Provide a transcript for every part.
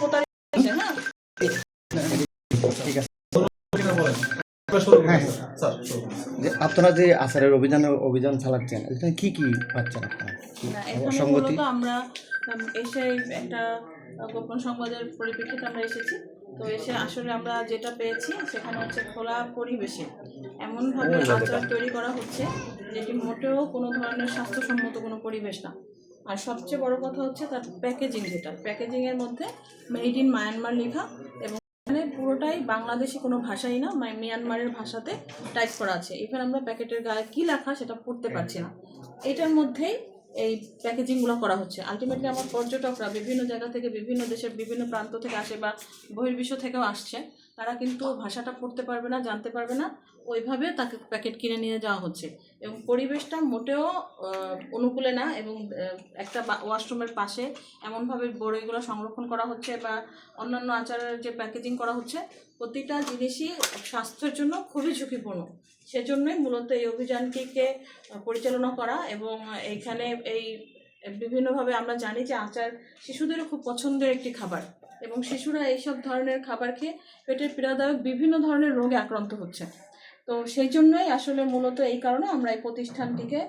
প্রতারিত হ্যাঁ ঠিক আছে হ্যাঁ যে আপনারা যে আচারের অভিযান অভিযান চালাচ্ছেন এখানে কি কি পাচ্ছেন আপনারা? আমরা এসে একটা গোপন সংবাদের পরিপ্রেক্ষিতে আমরা এসেছি। তো এসে আসলে আমরা যেটা পেয়েছি সেখানে হচ্ছে খোলা পরিবেশে এমনভাবে আচার তৈরি করা হচ্ছে যেটি মোটেও কোনো ধরনের স্বাস্থ্যসম্মত কোনো পরিবেশ না। আর সবচেয়ে বড় কথা হচ্ছে তার প্যাকেজিং যেটা। প্যাকেজিংয়ের মধ্যে মেড ইন মায়ানমার লেখা এবং এখানে পুরোটাই বাংলাদেশি কোনো ভাষাই না মিয়ানমারের ভাষাতে টাইপ করা আছে। ইভেন আমরা প্যাকেটের গায়ে কী লেখা সেটা পড়তে পারছি না। এটার মধ্যেই এই প্যাকেজিংগুলো করা হচ্ছে। আলটিমেটলি আমার পর্যটকরা বিভিন্ন জায়গা থেকে, বিভিন্ন দেশের বিভিন্ন প্রান্ত থেকে আসে বা বহির্বিশ্ব থেকেও আসছে। তারা কিন্তু ভাষাটা পড়তে পারবে না, জানতে পারবে না। ওইভাবে তাকে প্যাকেট কিনে নিয়ে যাওয়া হচ্ছে। এবং পরিবেশটা মোটেও অনুকূলে না এবং একটা ওয়াশরুমের পাশে এমনভাবে বড়ইগুলো সংরক্ষণ করা হচ্ছে বা অন্যান্য আচারের যে প্যাকেজিং করা হচ্ছে, প্রতিটা জিনিসই স্বাস্থ্যের জন্য খুবই ঝুঁকিপূর্ণ। সেজন্যই মূলত এই অভিযানটিকে পরিচালনা করা এবং এইখানে এই বিভিন্নভাবে আমরা জানি যে আচার শিশুদেরও খুব পছন্দের একটি খাবার। এবং শিশুরা এইসব ধরনের খাবার খেয়ে পেটের পীড়াদায়ক বিভিন্ন ধরনের রোগে আক্রান্ত হচ্ছে। তো সেই জন্যই আসলে মূলত এই কারণে আমরা এই প্রতিষ্ঠানটিকে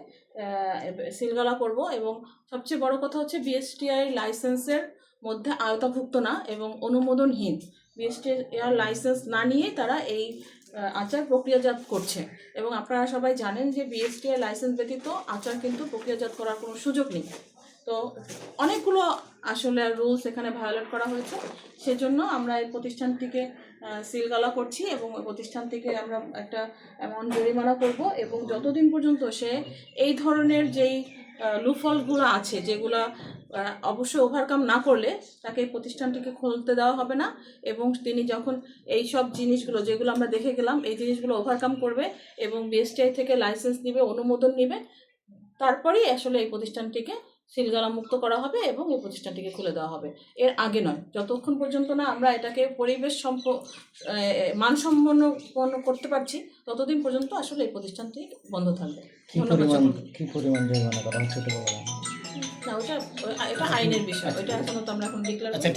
সিলগালা করব এবং সবচেয়ে বড় কথা হচ্ছে বিএসটিআই লাইসেন্সের মধ্যে আওতাভুক্ত না এবং অনুমোদনহীন। বিএসটিআই লাইসেন্স না নিয়ে তারা এই আচার প্রক্রিয়াজাত করছে। এবং আপনারা সবাই জানেন যে বিএসটিআই লাইসেন্স ব্যতীত আচার কিন্তু প্রক্রিয়াজাত করার কোনো সুযোগ নেই। তো অনেকগুলো আসলে রুলস এখানে ভায়োলেট করা হয়েছে। সেজন্য আমরা এই প্রতিষ্ঠানটিকে সিলগালা করছি এবং ওই প্রতিষ্ঠান থেকে আমরা একটা অ্যামাউন্ট জরিমানা করব এবং যতদিন পর্যন্ত সে এই ধরনের যেই লুফলগুলো আছে, যেগুলো অবশ্যই ওভারকাম না করলে তাকে এই প্রতিষ্ঠানটিকে খুলতে দেওয়া হবে না এবং তিনি যখন এই সব জিনিসগুলো, যেগুলো আমরা দেখে গেলাম, এই জিনিসগুলো ওভারকাম করবে এবং বিএসটিআই থেকে লাইসেন্স নিবে, অনুমোদন নিবে, তারপরেই আসলে এই প্রতিষ্ঠানটিকে সিলগালা মুক্ত করা হবে এবং এই প্রতিষ্ঠানটিকে খুলে দেওয়া হবে। এর আগে নয় যতক্ষণ পর্যন্ত না আমরা এটাকে পরিবেশ সম্প মানসম্পন্ন পন্ন করতে পারছি ততদিন পর্যন্ত আসলে এই প্রতিষ্ঠানটি বন্ধ থাকবে। কি পরিমাণ সকলকে। কি পরিমাণ জরিমানা করা হচ্ছে না ওটা এটা আইনের বিষয় ওইটা এখনও তো আমরা এখন ডিক্লেয়ার আচ্ছা